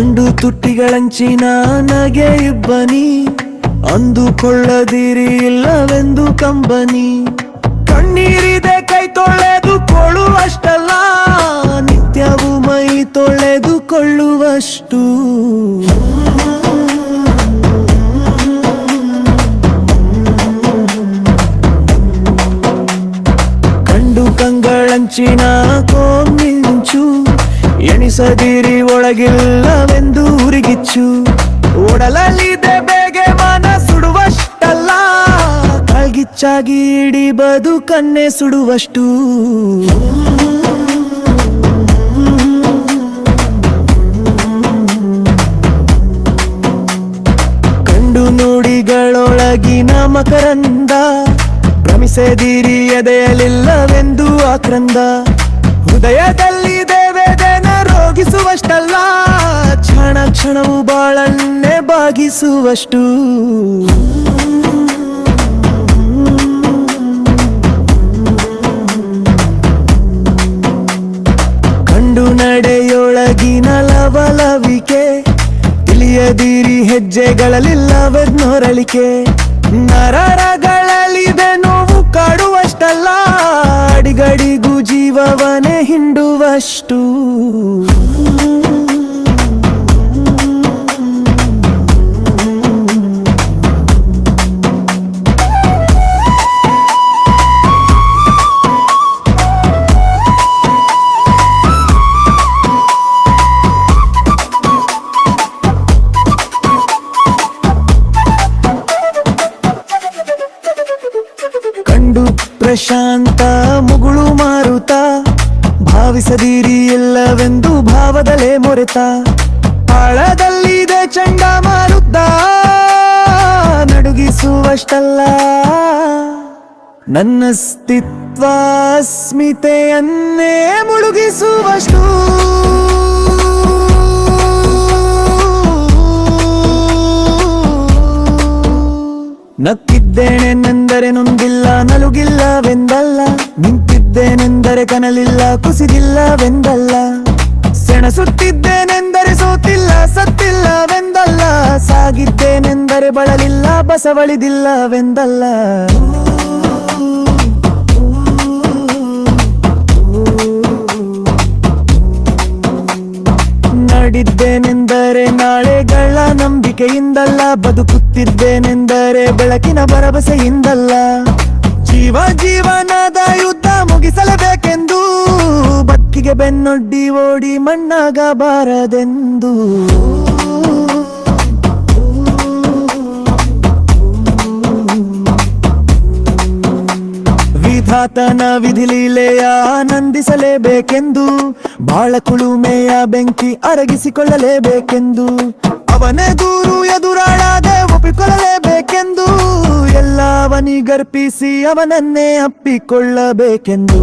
ತುಟಿಗಳಂಚಿನ ನಗೆ ಇಬ್ಬನಿ. ಅಂದುಕೊಳ್ಳದಿರಿ ಇಲ್ಲವೆಂದು ಕಂಬನಿ. ಕಣ್ಣೀರಿದೆ ಕೈ ತೊಳೆದುಕೊಳ್ಳುವಷ್ಟಲ್ಲ ನಿತ್ಯವೂ ಮೈ ತೊಳೆದುಕೊಳ್ಳುವಷ್ಟು ಕಂಡು ಕಂಗಳಂಚಿನ ಕೋಮಿಂಚು ಎಣಿಸದಿರಿ ಒಳಗಿಲ್ಲವೆಂದು ಉರಿಗಿಚ್ಚು. ಒಡಲಲ್ಲಿದೆ ಬೇಗೆ ಮನ ಸುಡುವಷ್ಟಲ್ಲ. ಕಳ್ಗಿಚ್ಚಾಗಿ ಇಡೀ ಬದುಕನ್ನೇ ಸುಡುವಷ್ಟು. ಕಂಡು ನುಡಿಗಳೊಳಗಿನ ಮಕರಂದ. ಭ್ರಮಿಸದಿರಿ ಎದೆಯಲಿಲ್ಲವೆಂದು ಆಕ್ರಂದ. ಹೃದಯದಲ್ಲಿ ದೇವೇದನ ರೋಗಿಸುವಷ್ಟಲ್ಲ ಕ್ಷಣ ಕ್ಷಣವು ಬಾಳನ್ನೇ ಬಾಗಿಸುವಷ್ಟು. ಕಂಡು ನಡೆಯೊಳಗಿನ ಲವಲವಿಕೆ ತಿಳಿಯದಿರಿ ಹೆಜ್ಜೆಗಳಲ್ಲಿಲ್ಲವೆದ್ನೊರಳಿಕೆ ನರರಗಳಲ್ಲಿದೆ ನೋವು ಕಾಡುವಷ್ಟಲ್ಲ ಅಡಿಗಡಿಗೂ ಜೀವವನೇ ಹಿಂಡುವಷ್ಟು ಕಂಡು ಭಾವಿಸದಿರಿ ಎಲ್ಲವೆಂದು ಭಾವದಲೇ ಮೊರೆತ. ಆಳದಲ್ಲಿದೆ ಚಂಡ ಮಾರುತ್ತ ನಡುಗಿಸುವಷ್ಟಲ್ಲ. ನನ್ನ ಸ್ಥಿತ್ವ ಅಸ್ಮಿತೆಯನ್ನೇ ಮುಳುಗಿಸುವಷ್ಟು. ನಕ್ಕಿದ್ದೇನೆಂದರೆ ನೊಂದಿಲ್ಲ ನಲುಗಿಲ್ಲವೆಂದಲ್ಲ. ನಿಂತಿದ್ದೇನೆಂದರೆ ಕನಲಿಲ್ಲ, ಕುಸಿದಿಲ್ಲವೆಂದಲ್ಲ. ಸೆಣಸುತ್ತಿದ್ದೇನೆಂದರೆ ಸೋತಿಲ್ಲ, ಸತ್ತಿಲ್ಲವೆಂದಲ್ಲ. ಸಾಗಿದ್ದೇನೆಂದರೆ ಬಳಲಿಲ್ಲ, ಬಸವಳಿದಿಲ್ಲವೆಂದಲ್ಲ. ನಡಿದ್ದೇನೆಂದರೆ ನಾಳೆಗಳ ನಂಬಿಕೆಯಿಂದಲ್ಲ, ಬದುಕುತ್ತಿದ್ದೇನೆಂದರೆ ಬೆಳಕಿನ ಭರವಸೆಯಿಂದಲ್ಲ. ಬಕ್ಕಿಗೆ ಬೆನ್ನೊಡ್ಡಿ ಓಡಿ ಮಣ್ಣಾಗಬಾರದೆಂದು ವಿಧಾತನ ವಿಧಿಲೀಲೆಯ ಆನಂದಿಸಲೇಬೇಕೆಂದು, ಬಾಳ ಕುಳುಮೆಯ ಬೆಂಕಿ ಅರಗಿಸಿಕೊಳ್ಳಲೇಬೇಕೆಂದು, ಅವನೇ ದೂರು ಎದುರಾಳಾದೆ ಒಪ್ಪಿಕೊಳ್ಳಲೇಬೇಕೆಂದು, ಎಲ್ಲವನಿಗರ್ಪಿಸಿ ಅವನನ್ನೇ ಅಪ್ಪಿಕೊಳ್ಳಬೇಕೆಂದು.